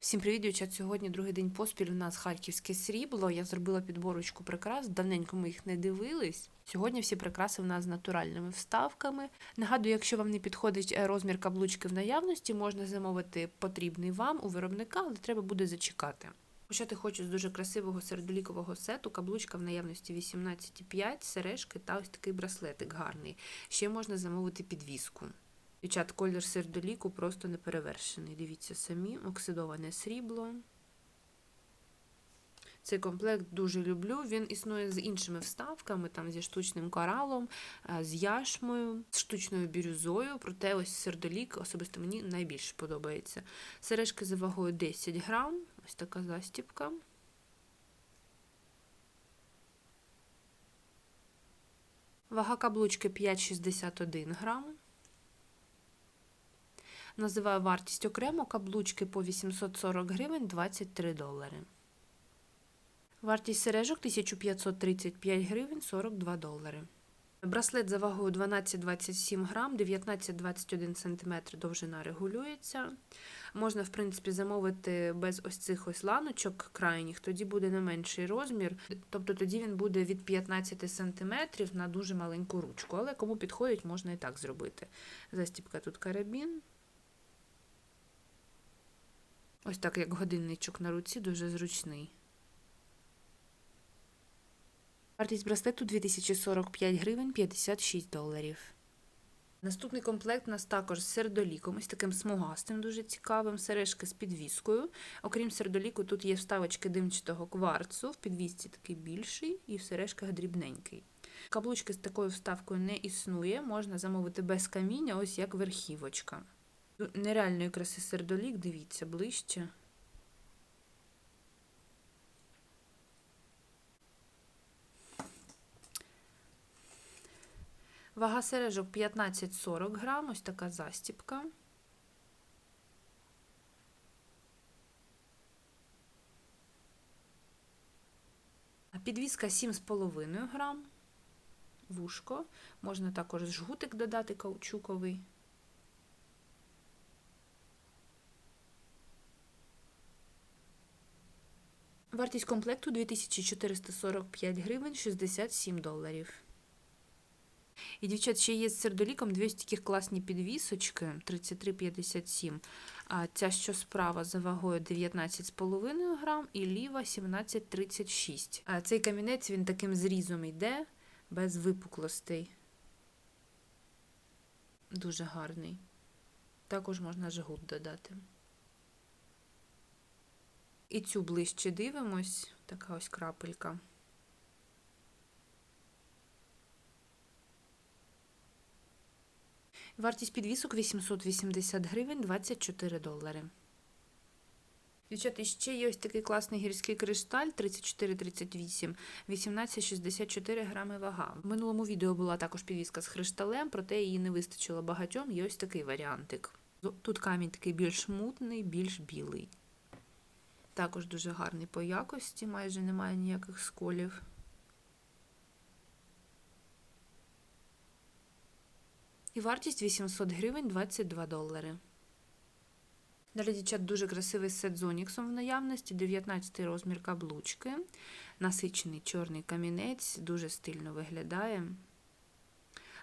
Всім привіт, дівчат! Сьогодні другий день поспіль у нас харківське срібло. Я зробила підборочку прикрас. Давненько ми їх не дивились. Сьогодні всі прикраси у нас з натуральними вставками. Нагадую, якщо вам не підходить е, розмір каблучки в наявності, можна замовити потрібний вам у виробника, але треба буде зачекати. Почати хочу з дуже красивого середолікового сету. Каблучка в наявності 18,5, сережки та ось такий браслетик гарний. Ще можна замовити підвіску. Дівчат, колір сердоліку просто неперевершений. Дивіться самі, оксидоване срібло. Цей комплект дуже люблю. Він існує з іншими вставками, там зі штучним коралом, е, з яшмою, з штучною бірюзою. Проте ось сердолік особисто мені найбільше подобається. Сережки за вагою 10 грам. Ось така застіпка. Вага каблучки 5,61 грам. Називаю вартість окремо каблучки по 840 гривень 23 долари. Вартість сережок 1535 гривень 42 долари. Браслет за вагою 12-27 грам, 19-21 см довжина регулюється. Можна, в принципі, замовити без ось цих ось ланочок крайніх, тоді буде не менший розмір, тобто тоді він буде від 15 см на дуже маленьку ручку. Але кому підходить, можна і так зробити. Застіпка тут карабін. Ось так, як годинничок на руці, дуже зручний. Вартість браслету 2045 гривень 56 доларів. Наступний комплект у нас також з сердоліком, ось таким смугастим, дуже цікавим, сережки з підвіскою. Окрім сердоліку, тут є вставочки димчатого кварцу, в підвісці такий більший і в сережках дрібненький. Каблучки з такою вставкою не існує, можна замовити без каміння, ось як верхівочка. Нереальної краси сердолік, дивіться, ближче. Вага сережок 15-40 грам, ось така застіпка. Підвіска 7,5 грам. Вушко. Можна також жгутик додати каучуковий. Вартість комплекту 2445 гривень 67 доларів. І, дівчат, ще є з сердоліком дві таких класні підвісочки 33,57. А ця, що справа за вагою 19,5 грам і ліва 17,36. А цей камінець він таким зрізом йде, без випуклостей. Дуже гарний. Також можна жгут додати. І цю ближче дивимось, така ось крапелька. Вартість підвісок 880 гривень 24 долари. Дівчата, ще є ось такий класний гірський кришталь 3438, 1864 грами вага. В минулому відео була також підвіска з кришталем, проте її не вистачило багатьом. Є ось такий варіантик. Тут камінь такий більш мутний, більш білий. Також дуже гарний по якості, майже немає ніяких сколів. І вартість 800 гривень 22 долари. Далі, дівчат, дуже красивий сет з оніксом в наявності, 19 розмір каблучки, насичений чорний камінець, дуже стильно виглядає.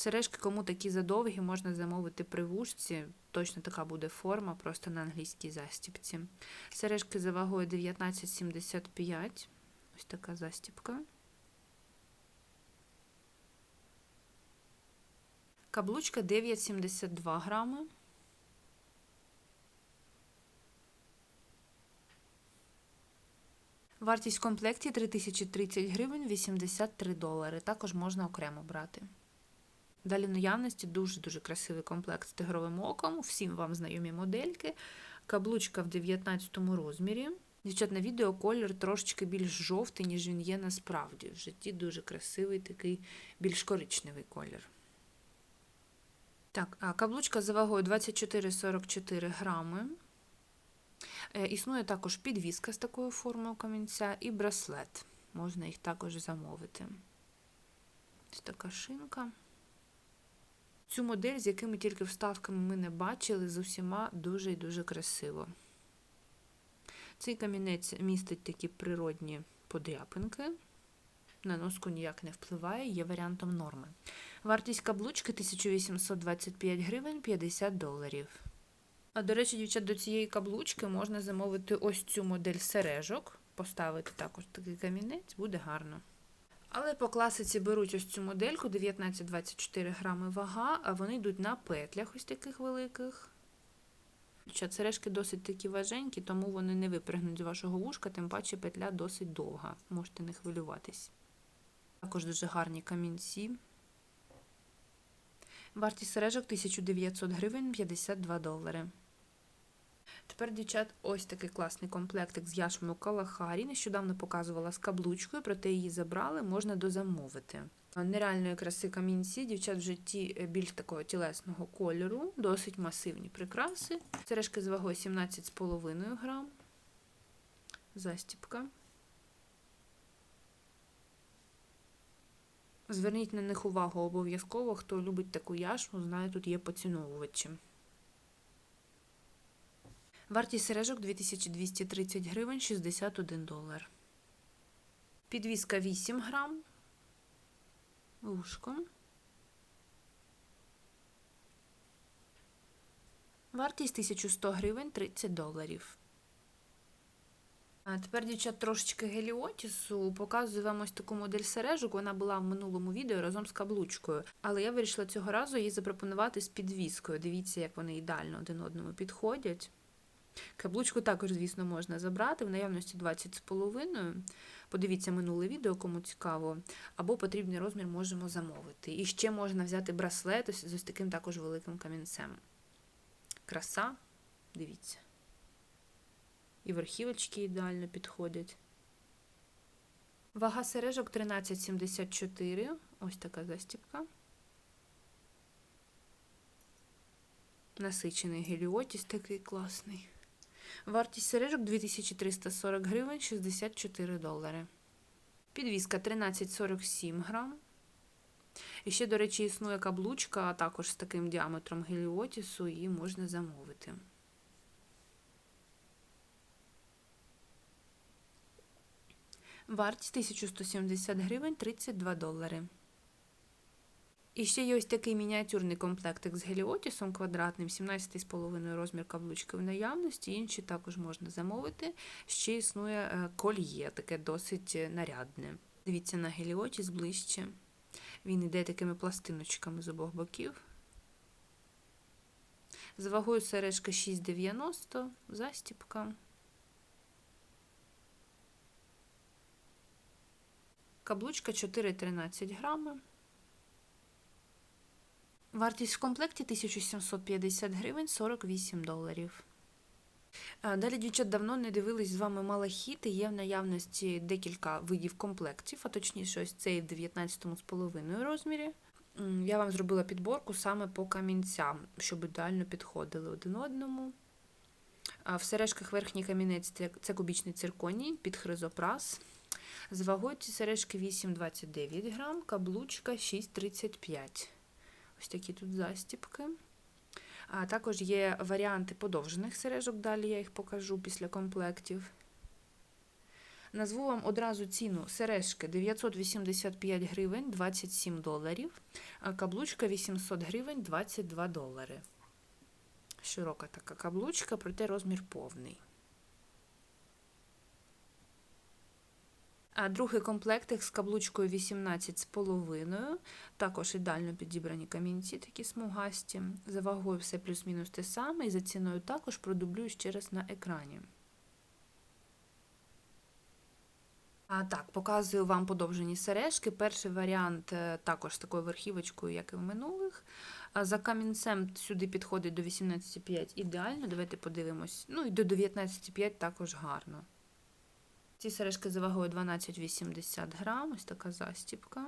Сережки, кому такі задовгі, можна замовити при вушці. Точно така буде форма, просто на англійській застіпці. Сережки за вагою 19,75. Ось така застіпка. Каблучка 9,72 грами. Вартість в комплекті 3030 гривень 83 долари. Також можна окремо брати. Далі наявності дуже-дуже красивий комплект з тигровим оком. Всім вам знайомі модельки. Каблучка в 19 розмірі. Дівчат, на відео колір трошечки більш жовтий, ніж він є насправді. В житті дуже красивий, такий більш коричневий колір. Так, а каблучка за вагою 24-44 грами. Е, Існує також підвіска з такою формою камінця і браслет. Можна їх також замовити. Ось така шинка. Цю модель, з якими тільки вставками ми не бачили, з усіма дуже і дуже красиво. Цей камінець містить такі природні подряпинки. На носку ніяк не впливає, є варіантом норми. Вартість каблучки 1825 гривень 50 доларів. А до речі, дівчат, до цієї каблучки можна замовити ось цю модель сережок, поставити також такий камінець, буде гарно. Але по класиці беруть ось цю модельку 19-24 грами вага, а вони йдуть на петлях ось таких великих. Дівчат, сережки досить такі важенькі, тому вони не випрягнуть з вашого вушка, тим паче петля досить довга. Можете не хвилюватись. Також дуже гарні камінці. Вартість сережок 1900 гривень 52 долари. Тепер, дівчат, ось такий класний комплектик з яшмою Калахарі. Нещодавно показувала з каблучкою, проте її забрали, можна дозамовити. Нереальної краси камінці, дівчат в житті більш такого тілесного кольору, досить масивні прикраси. Сережки з вагою 17,5 грам. Застіпка. Зверніть на них увагу обов'язково, хто любить таку яшму, знає, тут є поціновувачі. Вартість сережок 2230 гривень 61 долар. Підвіска 8 грам. Вушко. Вартість 1100 гривень 30 доларів. А тепер, дівчат, трошечки геліотісу. Показую вам ось таку модель сережок. Вона була в минулому відео разом з каблучкою. Але я вирішила цього разу її запропонувати з підвіскою. Дивіться, як вони ідеально один одному підходять. Каблучку також, звісно, можна забрати, в наявності 20,5. Подивіться минуле відео, кому цікаво, або потрібний розмір можемо замовити. І ще можна взяти браслет з ось таким також великим камінцем. Краса, дивіться. І верхівочки ідеально підходять. Вага сережок 13,74. Ось така застіпка. Насичений геліотіс такий класний. Вартість сережок 2340 гривень 64 долари. Підвіска 13,47 грам. І ще, до речі, існує каблучка, а також з таким діаметром геліотісу, її можна замовити. Вартість 1170 гривень 32 долари. І ще є ось такий мініатюрний комплектик з геліотісом квадратним, 17,5 розмір каблучки в наявності, інші також можна замовити. Ще існує кольє, таке досить нарядне. Дивіться на геліотіс ближче. Він йде такими пластиночками з обох боків. З вагою сережка 6,90, застіпка. Каблучка 4,13 грами. Вартість в комплекті 1750 гривень 48 доларів. Далі, дівчат, давно не дивились з вами малахіти. Є в наявності декілька видів комплектів, а точніше, ось цей в 19,5 розмірі. Я вам зробила підборку саме по камінцям, щоб ідеально підходили один одному. В сережках верхній камінець це кубічний цирконій під хризопрас. З вагою ці сережки 8,29 грам, каблучка 6,35 Ось такі тут застіпки. А також є варіанти подовжених сережок, далі я їх покажу після комплектів. Назву вам одразу ціну сережки 985 гривень 27 доларів, а каблучка 800 гривень 22 долари. Широка така каблучка, проте розмір повний. Другий комплектик з каблучкою 18,5. Також ідеально підібрані камінці, такі смугасті. За вагою все плюс-мінус те саме, і за ціною також продублюю ще раз на екрані. А так, показую вам подовжені сережки. Перший варіант е, також з такою верхівочкою, як і в минулих. За камінцем сюди підходить до 18,5 ідеально. Давайте подивимось. Ну і до 19,5 також гарно. Ці сережки за вагою 12,80 грам, ось така застіпка.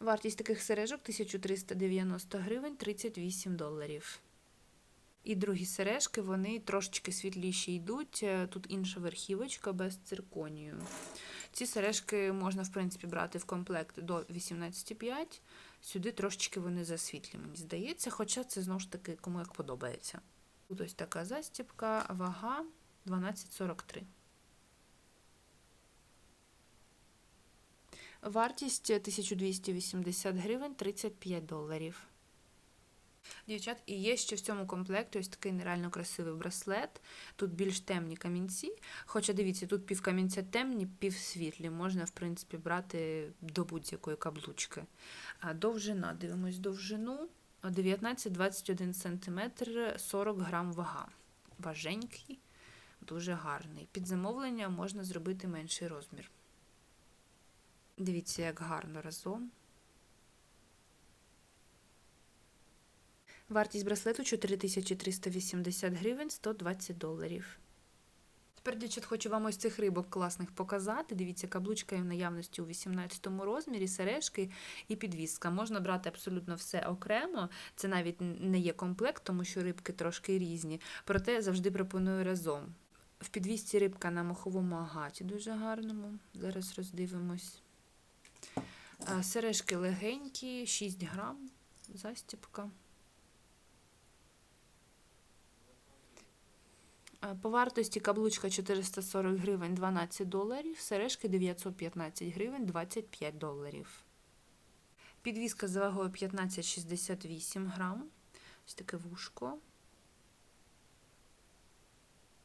Вартість таких сережок 1390 гривень 38 доларів. І другі сережки, вони трошечки світліші йдуть. Е, тут інша верхівочка без цирконію. Ці сережки можна, в принципі, брати в комплект до 18,5. Сюди трошечки вони засвітлі, мені здається, хоча це знову ж таки кому як подобається. Тут ось така застібка, вага 12,43. Вартість 1280 гривень 35 доларів. Дівчат, і є ще в цьому комплекті ось такий нереально красивий браслет. Тут більш темні камінці. Хоча дивіться, тут пів камінця темні, пів світлі. Можна, в принципі, брати до будь-якої каблучки. А довжина, дивимось довжину 19-21 см, 40 грам вага. Важенький, дуже гарний. Під замовлення можна зробити менший розмір. Дивіться, як гарно разом. Вартість браслету 4380 гривень 120 доларів. Тепер, хочу вам ось цих рибок класних показати. Дивіться, каблучка є в наявності у 18 розмірі, сережки і підвіска. Можна брати абсолютно все окремо. Це навіть не є комплект, тому що рибки трошки різні. Проте завжди пропоную разом. В підвісці рибка на моховому агаті дуже гарному. Зараз роздивимось. Сережки легенькі, 6 грам, застіпка. По вартості каблучка 440 гривень 12 доларів, сережки 915 гривень 25 доларів. Підвізка з вагою 15,68 грам. Ось таке вушко.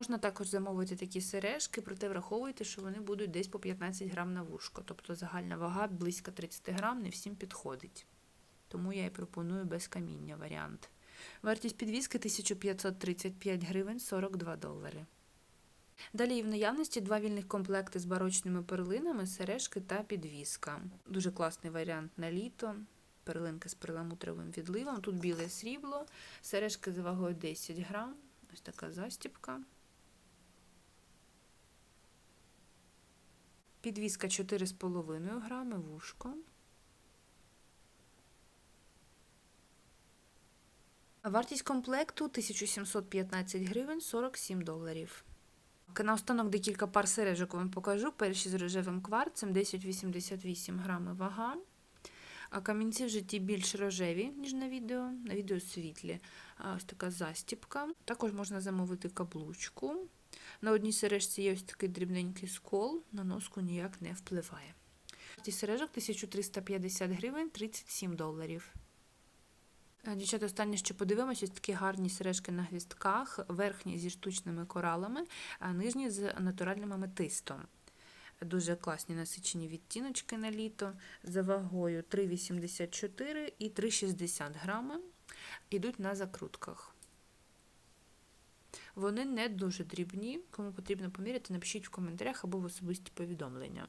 Можна також замовити такі сережки, проте враховуйте, що вони будуть десь по 15 грам на вушко. Тобто загальна вага близько 30 грам, не всім підходить. Тому я і пропоную без каміння варіант. Вартість підвіски 1535 гривень 42 долари. Далі є в наявності два вільних комплекти з барочними перлинами, сережки та підвіска. Дуже класний варіант на літо. Перлинки з перламутровим відливом. Тут біле срібло, сережки з вагою 10 грам. Ось така застіпка. Підвіска 4,5 грами, вушко. Вартість комплекту 1715 гривень 47 доларів. Наостанок декілька пар сережок вам покажу. Перші з рожевим кварцем 10,88 грами вага. А камінці в житті більш рожеві, ніж на відео, на відео світлі. Ось така застіпка. Також можна замовити каблучку. На одній сережці є ось такий дрібненький скол, на носку ніяк не впливає. Вартість сережок 1350 гривень 37 доларів. Дівчата, останнє, що подивимося, такі гарні сережки на гвістках, верхні зі штучними коралами, а нижні з натуральним аметистом. Дуже класні насичені відтіночки на літо за вагою 3,84 і 3,60 грами. Йдуть на закрутках. Вони не дуже дрібні. Кому потрібно поміряти, напишіть в коментарях або в особисті повідомлення.